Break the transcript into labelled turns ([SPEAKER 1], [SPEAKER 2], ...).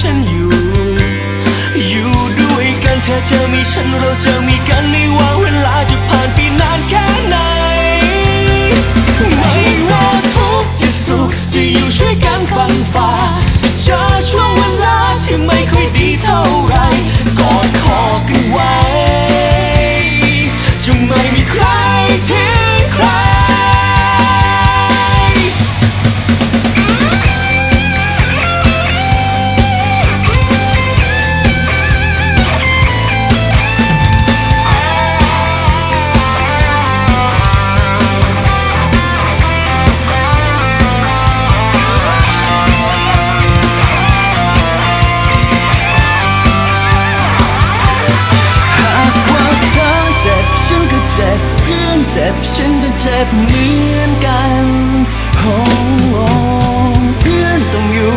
[SPEAKER 1] ฉันอยู่ อ
[SPEAKER 2] ยู่ด้
[SPEAKER 1] วยกันเธอจะมีฉันเราจะมีกันไม่ว่าเวลาจะผ่านไปนานแค่ไหน ไม่ว่าทุกข์จะสุขจะอยู่ช่วยกันฟันฝ่าจะเจอช่วงเวลาที่ไม่ค่อยดีเท่า จ็บเหมือนกันโอ้โอ้เพื่อนต้องอยู่